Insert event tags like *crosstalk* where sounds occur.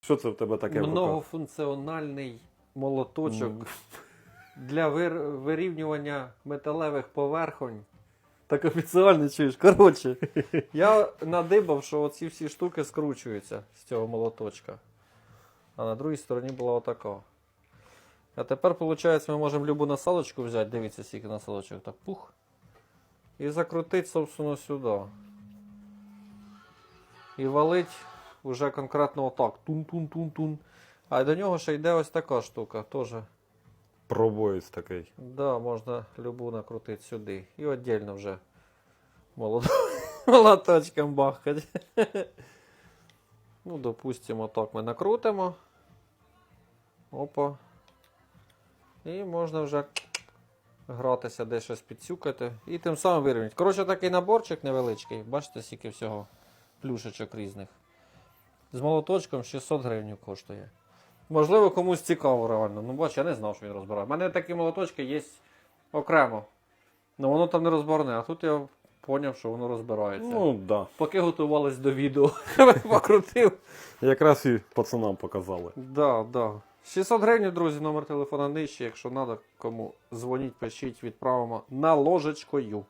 Що це в тебе таке? в руках? Многофункціональний молоточок М. для вир- вирівнювання металевих поверхонь. Так офіціально чуєш. Коротше, я надибав, що оці всі штуки скручуються з цього молоточка. А на другій стороні була отака. А тепер, виходить, ми можемо любу насадочку взяти, дивіться, скільки насадочок, так пух. І закрутити, собственно, сюди. І валить уже конкретно отак. Тун-тун-тун-тун. А до нього ще йде ось така штука. Теж. Пробоїць такий. Да, можна любу накрутити сюди. І віддільно вже *laughs* молоточком бахати. ну, допустимо, так ми накрутимо. Опа. І можна вже гратися, десь щось підсюкати. І тим самим вирівняти. Коротше, такий наборчик невеличкий. Бачите, скільки всього плюшечок різних. З молоточком 600 гривень коштує. Можливо, комусь цікаво реально. Ну, бач, я не знав, що він розбирає. У мене такі молоточки є окремо. Ну воно там не розборне, а тут я зрозумів, що воно розбирається. Ну, так. Да. Поки готувались до відео, *laughs* покрутив. Якраз і пацанам показали. Да, да. 600 гривень, друзі, номер телефона нижче. Якщо треба, кому дзвоніть, пишіть, відправимо на ложечкою.